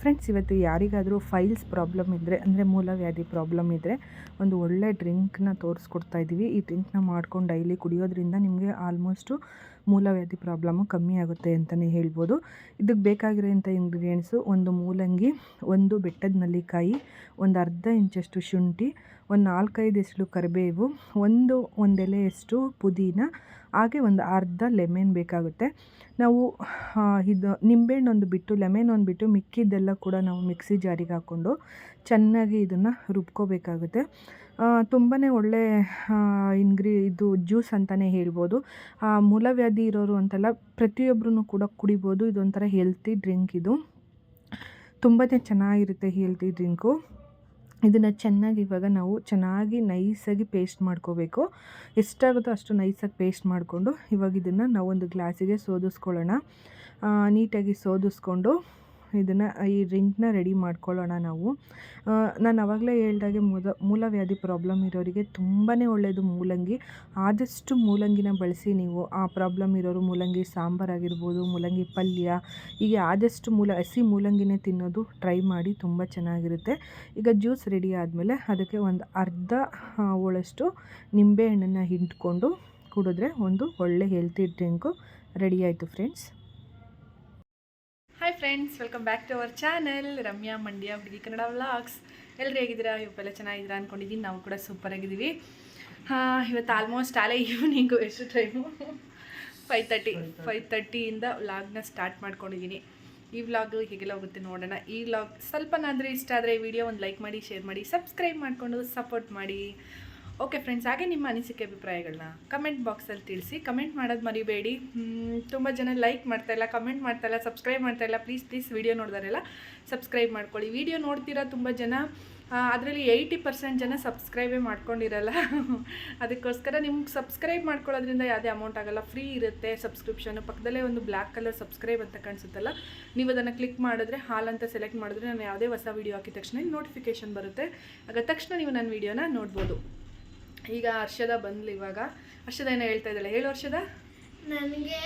Friends ಇವತ್ತು ಯಾರಿಗಾದರೂ files problem ಇದ್ದರೆ ಅಂದರೆ ಮೂಲವ್ಯಾಧಿ ಪ್ರಾಬ್ಲಮ್ ಇದ್ದರೆ ಒಂದು ಒಳ್ಳೆ ಡ್ರಿಂಕ್ನ ತೋರಿಸ್ಕೊಡ್ತಾ ಇದ್ದೀವಿ ಈ ಡ್ರಿಂಕ್ನ ಮಾಡ್ಕೊಂಡು ಡೈಲಿ ಕುಡಿಯೋದ್ರಿಂದ ನಿಮಗೆ ಆಲ್ಮೋಸ್ಟು ಮೂಲವ್ಯಾಧಿ ಪ್ರಾಬ್ಲಮ್ಮು ಕಮ್ಮಿ ಆಗುತ್ತೆ ಅಂತಲೇ ಹೇಳ್ಬೋದು. ಇದಕ್ಕೆ ಬೇಕಾಗಿರೋಂಥ ಇಂಗ್ರೀಡಿಯೆಂಟ್ಸು ಒಂದು ಮೂಲಂಗಿ, ಒಂದು ಬೆಟ್ಟದ ನಲ್ಲಿಕಾಯಿ, ಒಂದು ಅರ್ಧ ಇಂಚಷ್ಟು ಶುಂಠಿ, ಒಂದು ನಾಲ್ಕೈದು ಎಸಳು ಕರಿಬೇವು, ಒಂದು ಒಂದೆಲೆಯಷ್ಟು ಪುದೀನ ಹಾಗೆ ಒಂದು ಅರ್ಧ ಲೆಮೆನ್ ಬೇಕಾಗುತ್ತೆ. ನಾವು ಇದು ನಿಂಬೆಹಣ್ಣೊಂದು ಬಿಟ್ಟು ಲೆಮೆನ್ ಒಂದು ಬಿಟ್ಟು ಮಿಕ್ಕಿದ್ದೆಲ್ಲ ಕೂಡ ನಾವು ಮಿಕ್ಸಿ ಜಾರಿಗೆ ಹಾಕ್ಕೊಂಡು ಚೆನ್ನಾಗಿ ಇದನ್ನು ರುಬ್ಕೋಬೇಕಾಗುತ್ತೆ. ತುಂಬಾ ಒಳ್ಳೆ ಇನ್ಗ್ರಿ ಇದು ಜ್ಯೂಸ್ ಅಂತಲೇ ಹೇಳ್ಬೋದು. ಮೂಲವ್ಯಾಧಿ ಇರೋರು ಅಂತಲ್ಲ ಪ್ರತಿಯೊಬ್ಬರೂ ಕೂಡ ಕುಡಿಬೋದು. ಇದೊಂಥರ ಹೆಲ್ತಿ ಡ್ರಿಂಕ್ ಇದು. ತುಂಬಾ ಚೆನ್ನಾಗಿರುತ್ತೆ ಹೆಲ್ತಿ ಡ್ರಿಂಕು. ಇದನ್ನು ಚೆನ್ನಾಗಿ ಇವಾಗ ನಾವು ಚೆನ್ನಾಗಿ ನೈಸಾಗಿ ಪೇಸ್ಟ್ ಮಾಡ್ಕೋಬೇಕು. ಎಷ್ಟಾಗುತ್ತೋ ಅಷ್ಟು ನೈಸಾಗಿ ಪೇಸ್ಟ್ ಮಾಡಿಕೊಂಡು ಇವಾಗ ಇದನ್ನು ನಾವೊಂದು ಗ್ಲಾಸಿಗೆ ಸೋದಿಸ್ಕೊಳ್ಳೋಣ. ನೀಟಾಗಿ ಸೋದಿಸ್ಕೊಂಡು ಇದನ್ನು ಈ ಡ್ರಿಂಕ್ನ ರೆಡಿ ಮಾಡ್ಕೊಳ್ಳೋಣ ನಾವು. ನಾನು ಆವಾಗಲೇ ಹೇಳ್ದಾಗೆ ಮೂಲ, ಮೂಲವ್ಯಾಧಿ ಪ್ರಾಬ್ಲಮ್ ಇರೋರಿಗೆ ತುಂಬಾ ಒಳ್ಳೆಯದು ಮೂಲಂಗಿ. ಆದಷ್ಟು ಮೂಲಂಗಿನ ಬಳಸಿ ನೀವು ಆ ಪ್ರಾಬ್ಲಮ್ ಇರೋರು ಮೂಲಂಗಿ ಸಾಂಬಾರಾಗಿರ್ಬೋದು ಮೂಲಂಗಿ ಪಲ್ಯ, ಹೀಗೆ ಆದಷ್ಟು ಮೂಲ, ಹಸಿ ಮೂಲಂಗಿನೇ ತಿನ್ನೋದು ಟ್ರೈ ಮಾಡಿ ತುಂಬ ಚೆನ್ನಾಗಿರುತ್ತೆ. ಈಗ ಜ್ಯೂಸ್ ರೆಡಿ ಆದಮೇಲೆ ಅದಕ್ಕೆ ಒಂದು ಅರ್ಧ ಹೋಳಷ್ಟು ನಿಂಬೆಹಣ್ಣನ್ನು ಹಿಂಡ್ಕೊಂಡು ಕುಡಿದ್ರೆ ಒಂದು ಒಳ್ಳೆ ಹೆಲ್ತಿ ಡ್ರಿಂಕು ರೆಡಿ ಆಯಿತು friends hi friends welcome back to our channel Ramya Mandya ಹುಡುಗಿ ಕನ್ನಡ ವ್ಲಾಗ್ಸ್ ಎಲ್ಲರೂ ಹೇಗಿದ್ದೀರಾ? ಇವತ್ತೆಲ್ಲ ಚೆನ್ನಾಗಿದ್ದೀರಾ ಅಂದ್ಕೊಂಡಿದ್ದೀನಿ ನಾವು ಕೂಡ ಸೂಪರ್ ಆಗಿದ್ದೀವಿ. ಹಾಂ, ಇವತ್ತು ಆಲ್ಮೋಸ್ಟ್ ಆಲೇ ಈವ್ನಿಂಗು ಎಷ್ಟು ಟೈಮು ಫೈವ್ ತರ್ಟಿ ಫೈವ್ ತರ್ಟಿಯಿಂದ ವ್ಲಾಗ್ನ ಸ್ಟಾರ್ಟ್ ಮಾಡ್ಕೊಂಡಿದ್ದೀನಿ. ಈ ವ್ಲಾಗ್ ಹೇಗೆಲ್ಲ ಹೋಗುತ್ತೆ ನೋಡೋಣ. ಈ ವ್ಲಾಗ್ ಸ್ವಲ್ಪನಾದರೂ ಇಷ್ಟ ಆದರೆ ಈ ವಿಡಿಯೋ ಒಂದು ಲೈಕ್ ಮಾಡಿ ಶೇರ್ ಮಾಡಿ ಸಬ್ಸ್ಕ್ರೈಬ್ ಮಾಡಿಕೊಂಡು ಸಪೋರ್ಟ್ ಮಾಡಿ. ಓಕೆ ಫ್ರೆಂಡ್ಸ್ ಹಾಗೆ ನಿಮ್ಮ ಅನಿಸಿಕೆ ಅಭಿಪ್ರಾಯಗಳನ್ನ ಕಮೆಂಟ್ ಬಾಕ್ಸಲ್ಲಿ ತಿಳಿಸಿ. ಕಮೆಂಟ್ ಮಾಡೋದು ಮರಿಬೇಡಿ. ತುಂಬ ಜನ ಲೈಕ್ ಮಾಡ್ತಾಯಿಲ್ಲ ಕಮೆಂಟ್ ಮಾಡ್ತಾಯಿಲ್ಲ ಸಬ್ಸ್ಕ್ರೈಬ್ ಮಾಡ್ತಾಯಿಲ್ಲ ಪ್ಲೀಸ್ ಪ್ಲೀಸ್ ವೀಡಿಯೋ ನೋಡಿದಾರೆಲ್ಲ ಸಬ್ಸ್ಕ್ರೈಬ್ ಮಾಡ್ಕೊಳ್ಳಿ. ವೀಡಿಯೋ ನೋಡ್ತೀರಾ ತುಂಬ ಜನ ಅದರಲ್ಲಿ ಏಯ್ಟಿ ಪರ್ಸೆಂಟ್ ಜನ ಸಬ್ಸ್ಕ್ರೈಬೇ ಮಾಡ್ಕೊಂಡಿರಲ್ಲ. ಅದಕ್ಕೋಸ್ಕರ ನಿಮ್ಗೆ ಸಬ್ಸ್ಕ್ರೈಬ್ ಮಾಡ್ಕೊಳ್ಳೋದ್ರಿಂದ ಯಾವುದೇ ಅಮೌಂಟ್ ಆಗಲ್ಲ. ಫ್ರೀ ಇರುತ್ತೆ ಸಬ್ಸ್ಕ್ರಿಪ್ಷನ್ ಪಕ್ಕದಲ್ಲೇ ಒಂದು ಬ್ಲ್ಯಾಕ್ ಕಲರ್ ಸಬ್ಸ್ಕ್ರೈಬ್ ಅಂತ ಕಾಣಿಸುತ್ತಲ್ಲ. ನೀವು ಅದನ್ನು ಕ್ಲಿಕ್ ಮಾಡಿದ್ರೆ, ಹಾಲ್ ಅಂತ ಸೆಲೆಕ್ಟ್ ಮಾಡಿದ್ರೆ ನಾನು ಯಾವುದೇ ಹೊಸ ವೀಡಿಯೋ ಹಾಕಿದ ತಕ್ಷಣ ನೋಟಿಫಿಕೇಷನ್ ಬರುತ್ತೆ. ಆಗ ತಕ್ಷಣ ನೀವು ನನ್ನ ವೀಡಿಯೋನ ನೋಡ್ಬೋದು. ಈಗ ಹರ್ಷದ ಬಂದ್ಲು ಇವಾಗ. ಹರ್ಷದ ಏನೋ ಹೇಳ್ತಾ ಇದ್ದಾಳೆ? ಹೇಳು ಹರ್ಷದ. ನನಗೆ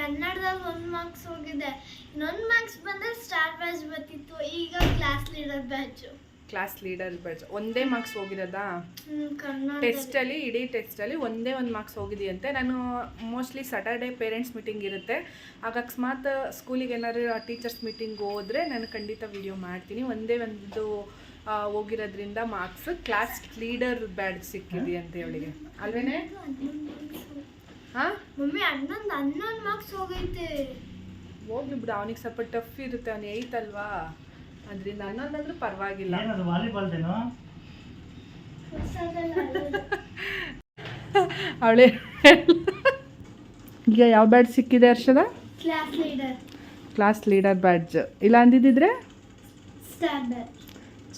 ಕನ್ನಡದಲ್ಲಿ ಒಂದು ಮಾರ್ಕ್ಸ್ ಹೋಗಿದೆ. ಇನ್ನೊಂದು ಮಾರ್ಕ್ಸ್ ಬಂದರೆ ಸ್ಟಾರ್ ಬ್ಯಾಚ್ ಬರ್ತಿತ್ತು. ಈಗ class leader batch class leader batch ಒಂದೇ ಮಾರ್ಕ್ಸ್ ಹೋಗಿರೋದಾ? ಟೆಸ್ಟಲ್ಲಿ ಇಡೀ ಟೆಸ್ಟಲ್ಲಿ ಒಂದೇ ಒಂದು ಮಾರ್ಕ್ಸ್ ಹೋಗಿದೆಯಂತೆ. ನಾನು ಮೋಸ್ಟ್ಲಿ ಸ್ಯಾಟರ್ಡೇ ಪೇರೆಂಟ್ಸ್ ಮೀಟಿಂಗ್ ಇರುತ್ತೆ. ಆಗ ಅಕಸ್ಮಾತ್ ಸ್ಕೂಲಿಗೆ ಏನಾದ್ರು ಟೀಚರ್ಸ್ ಮೀಟಿಂಗ್ ಹೋದ್ರೆ ನಾನು ಖಂಡಿತ ವಿಡಿಯೋ ಮಾಡ್ತೀನಿ. ಒಂದೇ ಒಂದು ಹೋಗಿರೋದ್ರಿಂದ ಮಾರ್ಕ್ಸ್ ಕ್ಲಾಸ್ ಲೀಡರ್ ಬ್ಯಾಡ್ ಸಿಕ್ಕಿದೆಯಂತೆ ಅವಳಿಗೆ ಅಲ್ವೇನೆ? ಹಾಂ? ಮಮ್ಮಿ ಹನ್ನೊಂದು ಹನ್ನೊಂದು ಮಾರ್ಕ್ಸ್ ಹೋಗೈತೆ. ಹೋಗ್ಲಿ ಬಿಡು ಅವನಿಗೆ ಸ್ವಲ್ಪ ಟಫ್ ಇರುತ್ತೆ ಅವ್ನು ಏಯ್ತ್ ಅಲ್ವಾ? ಅದರಿಂದ ಹನ್ನೊಂದಂದ್ರೂ ಪರವಾಗಿಲ್ಲ. ಅವಳೇ ಈಗ ಯಾವ ಬ್ಯಾಡ್ ಸಿಕ್ಕಿದೆ ಹರ್ಷದ? ಲೀಡರ್ ಕ್ಲಾಸ್ ಲೀಡರ್ ಬ್ಯಾಡ್ಜ್ ಇಲ್ಲ ಅಂದಿದ್ದಿದ್ರೆ?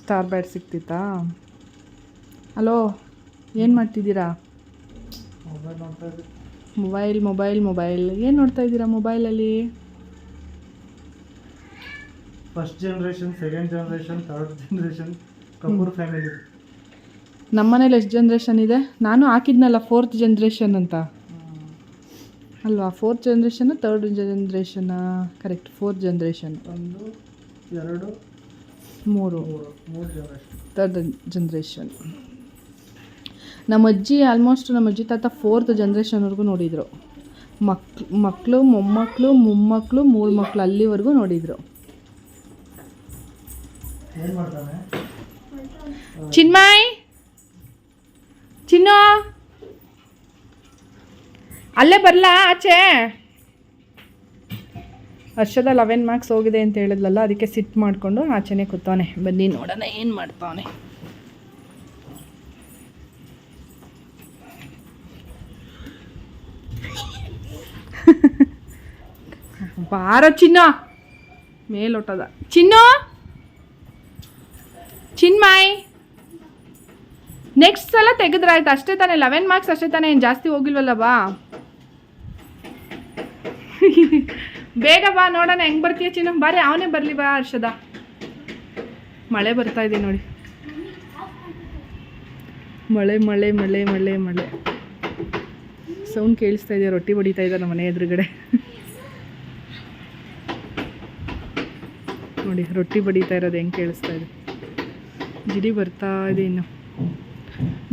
ಸ್ಟಾರ್ ಬ್ಯಾಟ್ ಸಿಕ್ತಿತ್ತಾ? ಹಲೋ ಏನು ಮಾಡ್ತಿದ್ದೀರಾ? ಮೊಬೈಲ್ ಮೊಬೈಲ್ ಮೊಬೈಲ್ ಏನು ನೋಡ್ತಾ ಇದ್ದೀರಾ ಮೊಬೈಲಲ್ಲಿ? First generation second generation third generation Kapoor family ನಮ್ಮನೇಲಿ ಎಷ್ಟು ಜನ್ರೇಷನ್ ಇದೆ? ನಾನು ಹಾಕಿದ್ನಲ್ಲ ಫೋರ್ತ್ ಜನ್ರೇಷನ್ ಅಂತ. ಅಲ್ವಾ? Fourth generation third generation correct fourth generation ಒಂದು ಎರಡು ಮೂರು. ಥರ್ಡ್ ಜನ್ರೇಷನ್ ತರ್ಡ್ ಜನ್ರೇಷನ್ ನಮ್ಮ ಅಜ್ಜಿ ಆಲ್ಮೋಸ್ಟ್ ನಮ್ಮ ಅಜ್ಜಿ ತಾತ ಫೋರ್ತ್ ಜನ್ರೇಷನ್ವರೆಗೂ ನೋಡಿದರು. ಮಕ್ ಮಕ್ಕಳು ಮೊಮ್ಮಕ್ಕಳು ಮೊಮ್ಮಕ್ಕಳು ಮೂರು ಮಕ್ಕಳು ಅಲ್ಲಿವರೆಗೂ ನೋಡಿದರು. ಚಿನ್ಮಯ್? ಚಿನ್ನು? ಅಲ್ಲೇ ಬರಲಾ ಆಚೆ? ಹರ್ಷದ ಲೆವೆನ್ ಮಾರ್ಕ್ಸ್ ಹೋಗಿದೆ ಅಂತ ಹೇಳಿದ್ಲಲ್ಲ, ಅದಕ್ಕೆ ಸಿಟ್ ಮಾಡಿಕೊಂಡು ಆಚೆನೆ ಕೂತವನೆ. ಬನ್ನಿ ನೋಡೋಣ ಏನು ಮಾಡ್ತಾವನೆ. ಬಾರೋ ಚಿನ್ನ. ಮೇಲೊಟ್ಟದ ಚಿನ್ನು. ಚಿನ್ಮಾಯ್. ನೆಕ್ಸ್ಟ್ ಸಲ ತೆಗೆದ್ರಾಯ್ತು ಅಷ್ಟೇ ತಾನೆ. ಲೆವೆನ್ ಮಾರ್ಕ್ಸ್ ಅಷ್ಟೇ ತಾನೆ. ಏನು ಜಾಸ್ತಿ ಹೋಗಿಲ್ವಲ್ಲ ಬಾ. ಬೇಗ ಬಾ, ನೋಡೋಣ, ಹೆಂಗೆ ಬರ್ತೀಯ ಚಿನ್ನ? ಬಾರಿ, ಅವನೇ ಬರಲಿ ಬಾ, ಹರ್ಷದ. ಮಳೆ ಬರ್ತಾ ಇದೆ ನೋಡಿ. ಮಳೆ ಮಳೆ ಮಳೆ ಮಳೆ ಮಳೆ. ಸೌಂಡ್ ಕೇಳಿಸ್ತಾ ಇದೆಯಾ? ರೊಟ್ಟಿ ಬಡಿತಾ ಇದ್ದಾರೆ ನಮ್ಮ ಮನೆ ಎದುರುಗಡೆ? ನೋಡಿ, ರೊಟ್ಟಿ ಬಡಿತಾ ಇರೋದು ಹೆಂಗೆ ಕೇಳಿಸ್ತಾ ಇದೆ. ಜಿಡಿ ಬರ್ತಾ ಇದೆ ಇನ್ನು.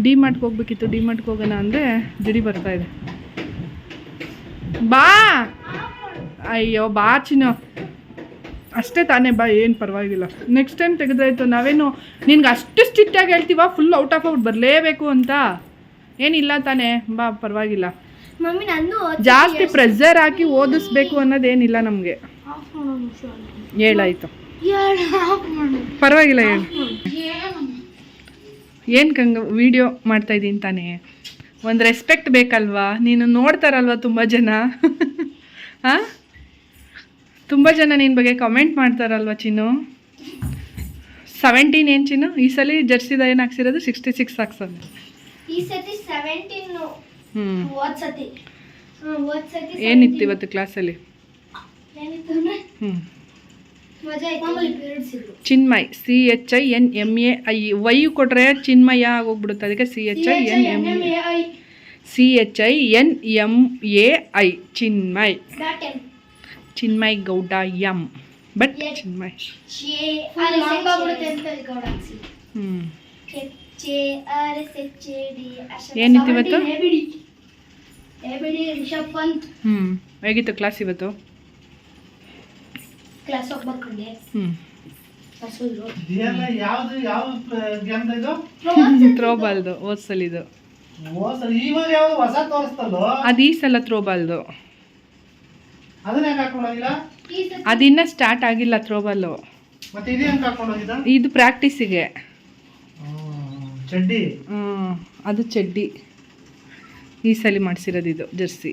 ಡಿ ಮಾರ್ಟ್ಗೆ ಹೋಗ್ಬೇಕಿತ್ತು. ಡಿ ಹೋಗೋಣ ಅಂದರೆ ಜಿಡಿ ಬರ್ತಾ ಇದೆ. ಬಾ! ಅಯ್ಯೋ ಬಾ ಚಿನ್ನು ಅಷ್ಟೇ ತಾನೇ ಬಾ ಏನು ಪರವಾಗಿಲ್ಲ. ನೆಕ್ಸ್ಟ್ ಟೈಮ್ ತೆಗೆದ್ರಾಯ್ತು ನಾವೇನು ನಿನ್ಗೆ ಅಷ್ಟು ಸ್ಟ್ರಿಕ್ಟಾಗಿ ಹೇಳ್ತೀವ? ಫುಲ್ ಔಟ್ ಆಫ್ ಔಟ್ ಬರಲೇಬೇಕು ಅಂತ. ಏನಿಲ್ಲ ತಾನೇ. ಬಾ ಪರವಾಗಿಲ್ಲ. ಜಾಸ್ತಿ ಪ್ರೆಷರ್ ಹಾಕಿ ಓದಿಸ್ಬೇಕು ಅನ್ನೋದೇನಿಲ್ಲ ನಮಗೆ. ಹೇಳಾಯ್ತು ಪರವಾಗಿಲ್ಲ ಹೇಳು. ಏನು ಕಂಗ ವಿಡಿಯೋ ಮಾಡ್ತಾ ಇದ್ದೀನಿ ತಾನೇ. ಒಂದು ರೆಸ್ಪೆಕ್ಟ್ ಬೇಕಲ್ವಾ? ನೀನು ನೋಡ್ತಾರಲ್ವಾ ತುಂಬ ಜನ? ಹಾಂ? ತುಂಬ ಜನ ನಿನ್ನ ಬಗ್ಗೆ ಕಮೆಂಟ್ ಮಾಡ್ತಾರಲ್ವ ಚಿನ್ನು? ಸೆವೆಂಟೀನ್ ಏನು ಚಿನ್ನು? ಈ ಸಲ ಜರ್ಸಿದ ಏನು ಹಾಕ್ಸಿರೋದು? ಸಿಕ್ಸ್ಟಿ ಸಿಕ್ಸ್ ಹಾಕ್ಸೋದು. ಈ ಸತಿ ಸೆವೆಂಟೀನ್ ಹ್ಞೂ ಸತಿ. ಏನಿತ್ತು ಇವತ್ತು ಕ್ಲಾಸಲ್ಲಿ ಹ್ಞೂ Chinmay C H I N M A I Y ಕೊಟ್ರೆ ಚಿನ್ಮಯ ಆಗೋಗ್ಬಿಡುತ್ತೆ. ಅದಕ್ಕೆ C H I N M A C H I N M A I Chinmay. Dot M Chinmay Gowda M. But. Chinmay ಹ್ಞೂ ಏನಿತ್ತು ಇವತ್ತು? ಹ್ಞೂ ಹೇಗಿತ್ತು ಕ್ಲಾಸ್ ಇವತ್ತು? Class ಹ್ಞೂ ಥ್ರೋಬಾಲ್ದು ಓದ್ಸಲಿದು. ಓ ಸರ್ ಇವಾಗ ಯಾವ್ದು ಹೊಸ ತೋರಿಸ್ತಲ್ಲೋ? ಅದು ಈ ಸಲ ಥ್ರೋಬಾಲ್ದು ಅದನ್ನ ಸ್ಟಾರ್ಟ್ ಆಗಿಲ್ಲ ಥ್ರೋಬಾಲು ಮತ್ತೆ ಇದು ಪ್ರಾಕ್ಟೀಸಿಗೆ ಚಡ್ಡಿ? ಅದು ಚಡ್ಡಿ. ಈ ಸಲ ಮಾಡಿಸಿರೋದು ಇದು ಜರ್ಸಿ.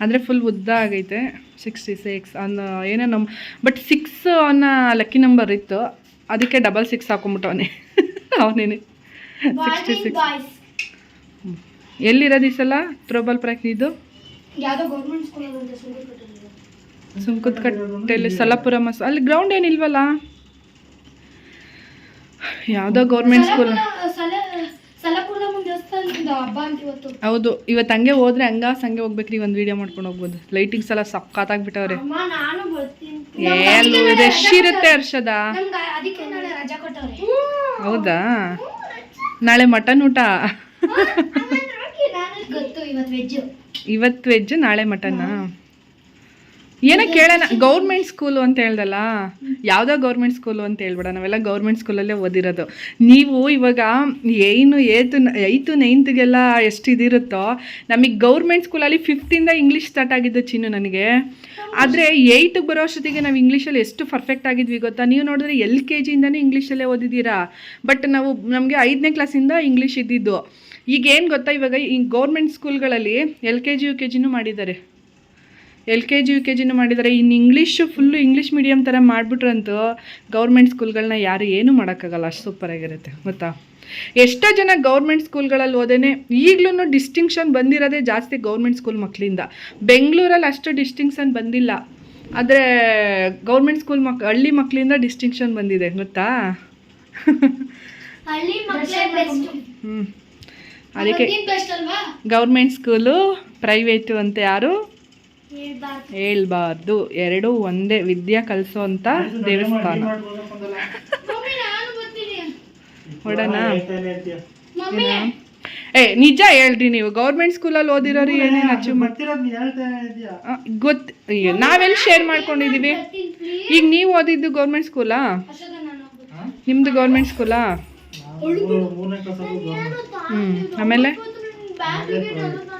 ಅಂದರೆ ಫುಲ್ ಉದ್ದ ಆಗೈತೆ ಸಿಕ್ಸ್ಟಿ ಸಿಕ್ಸ್ ಅನ್ನೋ ಏನೋ ನಮ್ಮ ಬಟ್ ಸಿಕ್ಸ್ ಅನ್ನೋ ಲಕ್ಕಿ ನಂಬರ್ ಇತ್ತು. ಅದಕ್ಕೆ ಡಬಲ್ ಸಿಕ್ಸ್ ಹಾಕೊಂಬಿಟ್ಟವನೇ ಅವನೇನೆ. ಸಿಕ್ಸ್ಟಿ ಸಿಕ್ಸ್ ಎಲ್ಲಿರೋದು ಈ ಸಲ? ಥ್ರೋಬಾಲ್ ಪ್ರಾಕ್ಟೀಸ್ ಇದು ಯಾವ್ದೋ ಕಟ್ಟೆಯಲ್ಲಿ ಸ್ಕೂಲ್ ಅಂತ ಸುಂದರಪಟ್ಟಣ ಸುಂಕದಕಟ್ಟೆಯಲ್ಲಿ ಸಲಪುರ ಮಸ್ ಅಲ್ಲಿ ಗ್ರೌಂಡ್ ಏನಿಲ್ವಲ್ಲ? ಯಾವುದೋ ಗೌರ್ಮೆಂಟ್ ಸ್ಕೂಲ್ ಹೌದು ಇವತ್ತು ಹಂಗೆ ಹೋದ್ರೆ ಹಂಗ ಸಂಗೆ ಹೋಗ್ಬೇಕ್ರಿ ಒಂದು ವಿಡಿಯೋ ಮಾಡ್ಕೊಂಡು ಹೋಗ್ಬೋದು. ಲೈಟಿಂಗ್ಸ್ ಎಲ್ಲ ಸಕ್ಕತ್ತಾಗ್ಬಿಟ್ಟವ್ರೆ ರಶ್ ಇರುತ್ತೆ ಹರ್ಷದ? ಹೌದಾ? ನಾಳೆ ಮಟನ್ ಊಟ? ಇವತ್ತು ವೆಜ್ ಇವತ್ತು ವೆಜ್ ನಾಳೆ ಮಟನ್ನಾ ಏನೋ ಕೇಳೋಣ ಗೌರ್ಮೆಂಟ್ ಸ್ಕೂಲು ಅಂತ ಹೇಳ್ದಲ್ಲ? ಯಾವುದೋ ಗೌರ್ಮೆಂಟ್ ಸ್ಕೂಲು ಅಂತ ಹೇಳ್ಬೇಡ, ನಾವೆಲ್ಲ ಗೌರ್ಮೆಂಟ್ ಸ್ಕೂಲಲ್ಲೇ ಓದಿರೋದು. ನೀವು ಇವಾಗ ಏನು ಏತು ಏಯ್ತು, ನೈನ್ತ್ಗೆಲ್ಲ ಎಷ್ಟು ಇದಿರುತ್ತೋ ನಮಗೆ ಗೌರ್ಮೆಂಟ್ ಸ್ಕೂಲಲ್ಲಿ ಫಿಫ್ತಿಂದ ಇಂಗ್ಲೀಷ್ ಸ್ಟಾರ್ಟ್ ಆಗಿದ್ದು ಚಿನ್ನು ನನಗೆ. ಆದರೆ ಏಯ್ಟಿಗೆ ಬರೋ ಅಷ್ಟೊತ್ತಿಗೆ ನಾವು ಇಂಗ್ಲೀಷಲ್ಲಿ ಎಷ್ಟು ಪರ್ಫೆಕ್ಟ್ ಆಗಿದ್ವಿ ಗೊತ್ತಾ? ನೀವು ನೋಡಿದ್ರೆ ಎಲ್ ಕೆ ಜಿಯಿಂದನೇ ಇಂಗ್ಲೀಷಲ್ಲೇ ಓದಿದ್ದೀರಾ? ಬಟ್ ನಾವು ನಮಗೆ ಐದನೇ ಕ್ಲಾಸಿಂದ ಇಂಗ್ಲೀಷ್ ಇದ್ದಿದ್ದು. ಈಗ ಏನು ಗೊತ್ತಾ ಇವಾಗ ಈ government ಸ್ಕೂಲ್ಗಳಲ್ಲಿ L K G, U K ಜಿನೂ ಮಾಡಿದ್ದಾರೆ. L K G U K ಜಿನೂ ಮಾಡಿದ್ದಾರೆ ಇನ್ನು ಇಂಗ್ಲೀಷು ಫುಲ್ಲು ಇಂಗ್ಲೀಷ್ ಮೀಡಿಯಮ್ ಥರ ಮಾಡಿಬಿಟ್ರಂತೂ ಗೌರ್ಮೆಂಟ್ ಸ್ಕೂಲ್ಗಳನ್ನ ಯಾರು ಏನೂ ಮಾಡೋಕ್ಕಾಗಲ್ಲ. ಅಷ್ಟು ಸೂಪರಾಗಿರುತ್ತೆ ಗೊತ್ತಾ? ಎಷ್ಟೋ ಜನ ಗೌರ್ಮೆಂಟ್ ಸ್ಕೂಲ್ಗಳಲ್ಲಿ ಓದೇನೆ ಈಗಲೂ ಡಿಸ್ಟಿಂಕ್ಷನ್ ಬಂದಿರೋದೇ ಜಾಸ್ತಿ ಗೌರ್ಮೆಂಟ್ ಸ್ಕೂಲ್ ಮಕ್ಕಳಿಂದ ಬೆಂಗಳೂರಲ್ಲಿ ಅಷ್ಟು ಡಿಸ್ಟಿಂಕ್ಷನ್ ಬಂದಿಲ್ಲ. ಆದರೆ ಗೌರ್ಮೆಂಟ್ ಸ್ಕೂಲ್ ಮಕ್ ಹಳ್ಳಿ ಮಕ್ಕಳಿಂದ ಡಿಸ್ಟಿಂಕ್ಷನ್ ಬಂದಿದೆ. ಗೊತ್ತಾ? ಹ್ಞೂ ಅದಕ್ಕೆ ಗೌರ್ಮೆಂಟ್ ಸ್ಕೂಲು ಪ್ರೈವೇಟು ಅಂತ ಯಾರು ಹೇಳ್ಬಾರ್ದು. ಎರಡು ಎರಡೂ ಒಂದೇ ವಿದ್ಯೆ ಕಲಿಸೋ ಅಂತ ದೇವಸ್ಥಾನ. ಮಮ್ಮಿ ನಾನು ಬರ್ತೀನಿ. ಹೊಡೋಣ. ಮಮ್ಮಿ. ಏ ನಿಜ ಹೇಳ್ರಿ ನೀವು. ಗೌರ್ಮೆಂಟ್ ಸ್ಕೂಲಲ್ಲಿ ಓದಿರೋರು ಏನೇನು ಅಚೀವ್ ಹೇಳ್ತಾ ನಾವೆಲ್ಲಿ ಶೇರ್ ಮಾಡ್ಕೊಂಡಿದ್ದೀವಿ ಈಗ ನೀವು ಓದಿದ್ದು ಗೌರ್ಮೆಂಟ್ ಸ್ಕೂಲಾ? ನಿಮ್ದು ನಿಮ್ಮದು ಗೌರ್ಮೆಂಟ್ ಸ್ಕೂಲಾ? ಹ್ಞೂ ಆಮೇಲೆ?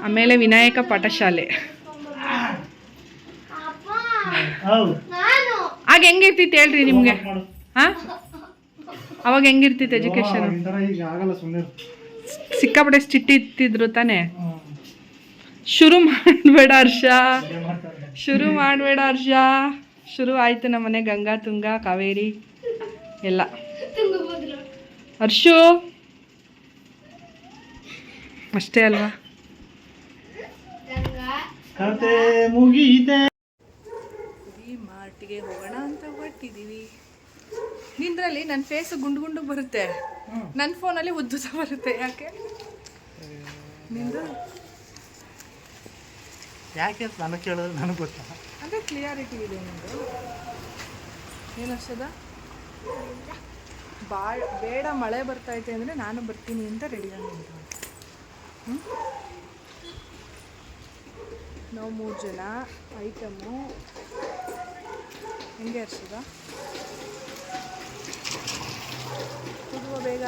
ಆಮೇಲೆ ವಿನಾಯಕ ಪಾಠಶಾಲೆ. ಆಗ ಹೆಂಗಿರ್ತಿತ್ತು ಹೇಳ್ರಿ ನಿಮಗೆ? ಹಾ? ಅವಾಗ ಹೆಂಗಿರ್ತಿತ್ತು ಎಜುಕೇಶನ್ ಸಿಕ್ಕಾಪಟ್ಟೆ ಚಿಟ್ಟಿ ಇತ್ತಿದ್ರು ತಾನೇ? ಶುರು ಮಾಡಬೇಡ ಹರ್ಷ. ಶುರು ಮಾಡಬೇಡ ಹರ್ಷ. ಶುರು ಆಯ್ತು ನಮ್ಮ ಮನೆ ಗಂಗಾ ತುಂಗಾ ಕಾವೇರಿ ಎಲ್ಲ. ಹರ್ಷು. ಅಷ್ಟೇ ಅಲ್ವಾ? ಮಾರ್ಟಿಗೆ ಹೋಗೋಣ ಅಂತ ಹೊರಟಿದ್ದೀವಿ ನಿಂದ್ರಲ್ಲಿ ನನ್ನ ಫೇಸ್ ಗುಂಡು ಗುಂಡು ಬರುತ್ತೆ. ನನ್ನ ಫೋನಲ್ಲಿ ಉದ್ದುಸ ಬರುತ್ತೆ. ಯಾಕೆ? ನಿಂದು? ಯಾಕೆ ಅಂತ ನನಗೆ ಕೇಳಿದ್ರೆ ನನಗೆ ಗೊತ್ತಾ? ಅಂದರೆ ಕ್ಲಿಯಾರಿಟಿ ಇದೆ ನಿಮ್ಮದು ಏನು ಅಷ್ಟದ ಭಾಳ ಬೇಡ ಮಳೆ ಬರ್ತೈತೆ ಅಂದರೆ ನಾನು ಬರ್ತೀನಿ ಅಂತ ರೆಡಿ ಆಗಿದ್ದೀನಿ ಹ್ಞೂ ನಾವು ಮೂರು ಜನ ಐಟಮು ಹೆಂಗೆ ಕೂದುವ ಬೇಗ?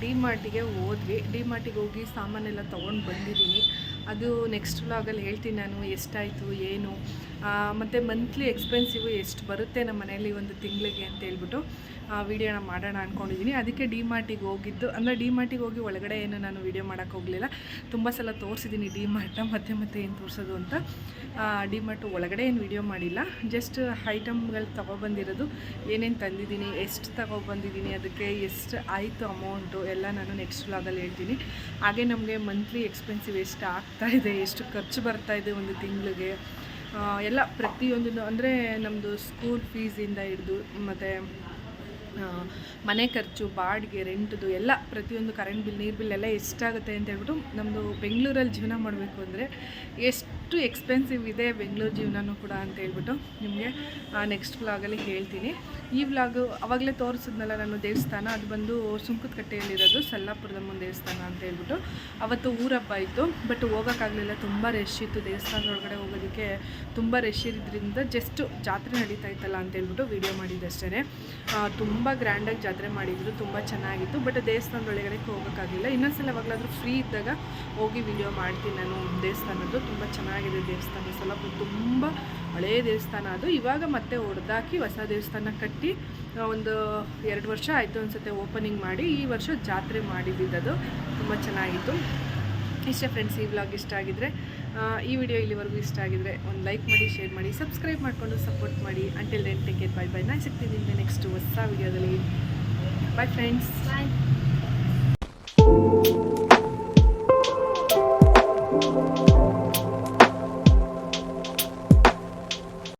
ಡಿ ಮಾರ್ಟಿಗೆ ಹೋದ್ವಿ. ಡಿ ಮಾರ್ಟಿಗೆ ಹೋಗಿ ಸಾಮಾನೆಲ್ಲ ತೊಗೊಂಡು ಬಂದಿದ್ದೀನಿ. ಅದು ನೆಕ್ಸ್ಟ್ ವ್ಲಾಗಲ್ಲಿ ಹೇಳ್ತೀನಿ ನಾನು, ಎಷ್ಟಾಯಿತು, ಏನು? ಮತ್ತು ಮಂತ್ಲಿ ಎಕ್ಸ್ಪೆನ್ಸಿವ್ ಎಷ್ಟು ಬರುತ್ತೆ ನಮ್ಮ ಮನೆಯಲ್ಲಿ ಒಂದು ತಿಂಗಳಿಗೆ ಅಂತ ಹೇಳ್ಬಿಟ್ಟು ವೀಡಿಯೋನ ಮಾಡೋಣ ಅಂದ್ಕೊಂಡಿದ್ದೀನಿ ಅದಕ್ಕೆ ಡಿ ಮಾರ್ಟಿಗೆ ಹೋಗಿದ್ದು. ಅಂದರೆ ಡಿ ಮಾರ್ಟಿಗೆ ಹೋಗಿ ಒಳಗಡೆ ಏನು ನಾನು ವೀಡಿಯೋ ಮಾಡೋಕ್ಕೆ ಹೋಗಲಿಲ್ಲ. ತುಂಬ ಸಲ ತೋರಿಸಿದ್ದೀನಿ ಡಿ ಮಾರ್ಟ್ನ ಮತ್ತೆ ಮತ್ತೆ ಏನು ತೋರಿಸೋದು ಅಂತ. ಡಿ ಮಾರ್ಟ್ ಒಳಗಡೆ ಏನು ವೀಡಿಯೋ ಮಾಡಿಲ್ಲ. ಜಸ್ಟ್ ಐಟಮ್ಗಳು ತೊಗೊಬಂದಿರೋದು ಏನೇನು ತಂದಿದ್ದೀನಿ ಎಷ್ಟು ತೊಗೊಬಂದಿದ್ದೀನಿ ಅದಕ್ಕೆ ಎಷ್ಟು ಆಯಿತು ಅಮೌಂಟು ಎಲ್ಲ ನಾನು ನೆಕ್ಸ್ಟ್ ವ್ಲಾಗಲ್ಲಿ ಹೇಳ್ತೀನಿ. ಹಾಗೆ ನಮಗೆ ಮಂತ್ಲಿ ಎಕ್ಸ್ಪೆನ್ಸಿವ್ ಎಷ್ಟು ಆಗ್ತಾಯಿದೆ ಎಷ್ಟು ಖರ್ಚು ಬರ್ತಾ ಇದೆ ಒಂದು ತಿಂಗಳಿಗೆ. ಎಲ್ಲ ಪ್ರತಿಯೊಂದನ್ನು, ಅಂದರೆ ನಮ್ಮದು ಸ್ಕೂಲ್ ಫೀಸಿಂದ ಹಿಡಿದು, ಮತ್ತು ಮನೆ ಖರ್ಚು, ಬಾಡಿಗೆ ರೆಂಟ್ದು ಎಲ್ಲ ಪ್ರತಿಯೊಂದು ಕರೆಂಟ್ ಬಿಲ್ ನೀರು ಬಿಲ್ ಎಲ್ಲ ಎಷ್ಟಾಗುತ್ತೆ ಅಂತ ಹೇಳ್ಬಿಟ್ಟು ನಮ್ಮದು ಬೆಂಗಳೂರಲ್ಲಿ ಜೀವನ ಮಾಡಬೇಕು ಅಂದರೆ ಎಷ್ಟು ಎಕ್ಸ್ಪೆನ್ಸಿವ್ ಇದೆ ಬೆಂಗಳೂರು ಜೀವನನೂ ಕೂಡ ಅಂತ ಹೇಳ್ಬಿಟ್ಟು ನಿಮಗೆ ನೆಕ್ಸ್ಟ್ ವ್ಲಾಗಲ್ಲಿ ಹೇಳ್ತೀನಿ. ಈ ವ್ಲಾಗು ಅವಾಗಲೇ ತೋರಿಸಿದ್ನಲ್ಲ ನಾನು ದೇವಸ್ಥಾನ, ಅದು ಬಂದು ಸುಂಕದಕಟ್ಟೆಯಲ್ಲಿರೋದು ಸಲ್ಲಾಪುರದ ದೇವಸ್ಥಾನ ಅಂತ ಹೇಳ್ಬಿಟ್ಟು. ಅವತ್ತು ಊರಬ್ಬ ಇತ್ತು ಬಟ್ ಹೋಗೋಕ್ಕಾಗಲಿಲ್ಲ, ತುಂಬ ರಶ್ ಇತ್ತು. ದೇವಸ್ಥಾನದೊಳಗಡೆ ಹೋಗೋದಕ್ಕೆ ತುಂಬ ರಶ್ ಇರೋದ್ರಿಂದ ಜಸ್ಟ್ ಜಾತ್ರೆ ನಡೀತಾ ಇತ್ತಲ್ಲ ಅಂತ ಹೇಳ್ಬಿಟ್ಟು ವಿಡಿಯೋ ಮಾಡಿದ್ದಷ್ಟೇ ತುಂಬ ಗ್ರ್ಯಾಂಡಾಗಿ ಜಾತ್ರೆ ಮಾಡಿದ್ರು, ತುಂಬ ಚೆನ್ನಾಗಿತ್ತು ಬಟ್ ದೇವಸ್ಥಾನದೊಳಗಡೆ ಹೋಗೋಕ್ಕಾಗಲಿಲ್ಲ. ಇನ್ನೊಂದ್ಸಲ ಅವಾಗಲಾದರೂ ಫ್ರೀ ಇದ್ದಾಗ ಹೋಗಿ ವಿಡಿಯೋ ಮಾಡ್ತೀನಿ ನಾನು ದೇವಸ್ಥಾನದ್ದು, ತುಂಬ ಚೆನ್ನಾಗಿದೆ ದೇವಸ್ಥಾನ. ಸೊಲ್ಲಾಪುರ ತುಂಬ ಹಳೆಯ ದೇವಸ್ಥಾನ ಅದು. ಇವಾಗ ಮತ್ತೆ ಹೊಡೆದಾಕಿ ಹೊಸ ದೇವಸ್ಥಾನ ಕಟ್ಟಿ ಒಂದು ಎರಡು ವರ್ಷ ಆಯಿತು ಅನ್ಸುತ್ತೆ ಓಪನಿಂಗ್ ಮಾಡಿ. ಈ ವರ್ಷ ಜಾತ್ರೆ ಮಾಡಿದ್ದಿದ್ದದು. ತುಂಬ ಚೆನ್ನಾಗಿತ್ತು. ಇಷ್ಟೇ ಫ್ರೆಂಡ್ಸ್ ಈ ವ್ಲಾಗ್ ಇಷ್ಟ ಆಗಿದ್ರೆ ಈ ವಿಡಿಯೋ ಇಲ್ಲಿವರೆಗೂ ಇಷ್ಟ ಆಗಿದ್ರೆ ಒಂದು ಲೈಕ್ ಮಾಡಿ ಶೇರ್ ಮಾಡಿ ಸಬ್ಸ್ಕ್ರೈಬ್ ಮಾಡಿಕೊಂಡು ಸಪೋರ್ಟ್ ಮಾಡಿ. Until then take care bye bye ನಾನು ಸಿಗ್ತೀನಿ ನೆಕ್ಸ್ಟ್ ಹೊಸ ವಿಡಿಯೋದಲ್ಲಿ ಬಾಯ್ ಫ್ರೆಂಡ್ಸ್ ಬಾಯ್